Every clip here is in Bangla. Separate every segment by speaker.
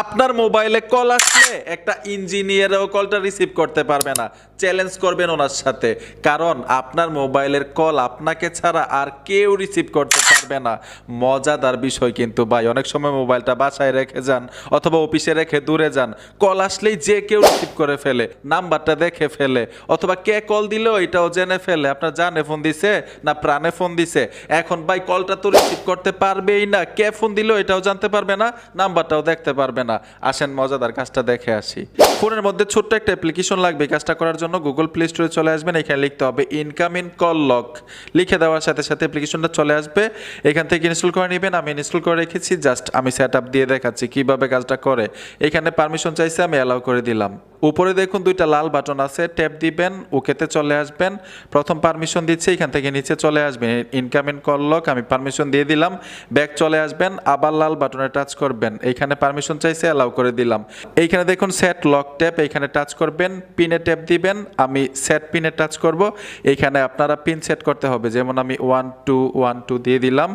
Speaker 1: আপনার মোবাইলে কল আসলে একটা ইঞ্জিনিয়ারও কলটা রিসিভ করতে পারবে না। চ্যালেঞ্জ করবেন ওনার সাথে। কারণ আপনার মোবাইলের কল আপনাকে ছাড়া আর কেউ রিসিভ করতে পারবে না। মজাদার বিষয় কিন্তু ভাই, অনেক সময় মোবাইলটা বাসায় রেখে যান অথবা অফিসে রেখে দূরে যান। কল আসলেই যে কেউ রিসিভ করে ফেলে, নাম্বারটা দেখে ফেলে, অথবা কে কল দিলেও এটাও জেনে ফেলে। আপনার জানে ফোন দিছে না প্রাণে ফোন দিছে? এখন ভাই, কলটা তো রিসিভ করতে পারবেই না। কে ফোন দিলেও এটাও জানতে পারবে না, নাম্বারটাও দেখতে পারবে না। আসেন মজাদার কাজটা দেখে আসি। ফোনের মধ্যে ছোট্ট একটা অ্যাপ্লিকেশন লাগবে কাজটা করার জন্য গুগল প্লে স্টোরে চলে আসবেন, এখানে লিখতে হবে ইনকামিং কল লক লিখে দেওয়ার সাথে সাথে অ্যাপ্লিকেশনটা চলে আসবে, এখান থেকে ইনস্টল করে নেবেন, আমি ইনস্টল করে রেখেছি জাস্ট আমি সেট দিয়ে দেখাচ্ছি কীভাবে কাজটা করে। এখানে পারমিশন চাইছে, আমি অ্যালাউ করে দিলাম। উপরে দেখুন দুইটা লাল বাটন আছে ট্যাপ দিবেন, ওকেতে চলে আসবেন। প্রথম পারমিশন দিচ্ছে, এখান থেকে নিচে চলে আসবেন। ইনকামিং কল লক আমি পারমিশন দিয়ে দিলাম ব্যাক চলে আসবেন, আবার লাল বাটনে টাচ করবেন। এইখানে পারমিশন চাইছে অ্যালাউ করে দিলাম। এইখানে দেখুন সেট লক ট্যাপ এইখানে টাচ করবেন পিনে ট্যাপ দিবেন, আমি সেট পিনে টাচ করব। এইখানে আপনারা পিন সেট করতে হবে, যেমন আমি ওয়ান টু ওয়ান টু দিয়ে দিলাম।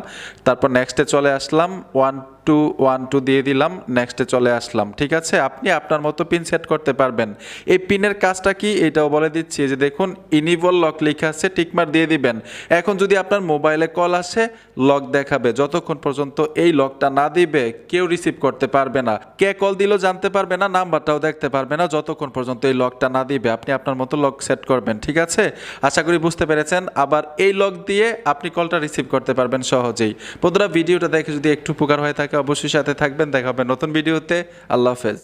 Speaker 1: তারপর নেক্সটে চলে আসলাম ওয়ান টু ওয়ান টু দিয়ে দিলাম নেক্সটে চলে আসলাম, ঠিক আছে? আপনি আপনার মতো পিন সেট করতে পারবেন। এই পিনের কাজটা কি? এটাও বলে দিচ্ছি যে দেখুন ইনিভল লক লেখা আছে, টিকমার দিয়ে দিবেন। এখন যদি আপনার মোবাইলে কল আসে লক দেখাবে। যতক্ষণ পর্যন্ত এই লকটা না দিবে, কেউ রিসিভ করতে পারবে না। কে কল দিলেও জানতে পারবে না, নাম্বারটাও দেখতে পারবে না, যতক্ষণ পর্যন্ত এই লকটা না দিবে, আপনি আপনার মতো লক সেট করবেন, ঠিক আছে? আশা করি বুঝতে পেরেছেন। আবার এই লক দিয়ে আপনি কলটা রিসিভ করতে পারবেন সহজেই। বন্ধুরা, ভিডিওটা দেখে যদি একটু উপকার হয়ে থাকে অবশ্যই সাথে থাকবেন। দেখা হবে নতুন ভিডিওতে। আল্লাহ হাফেজ।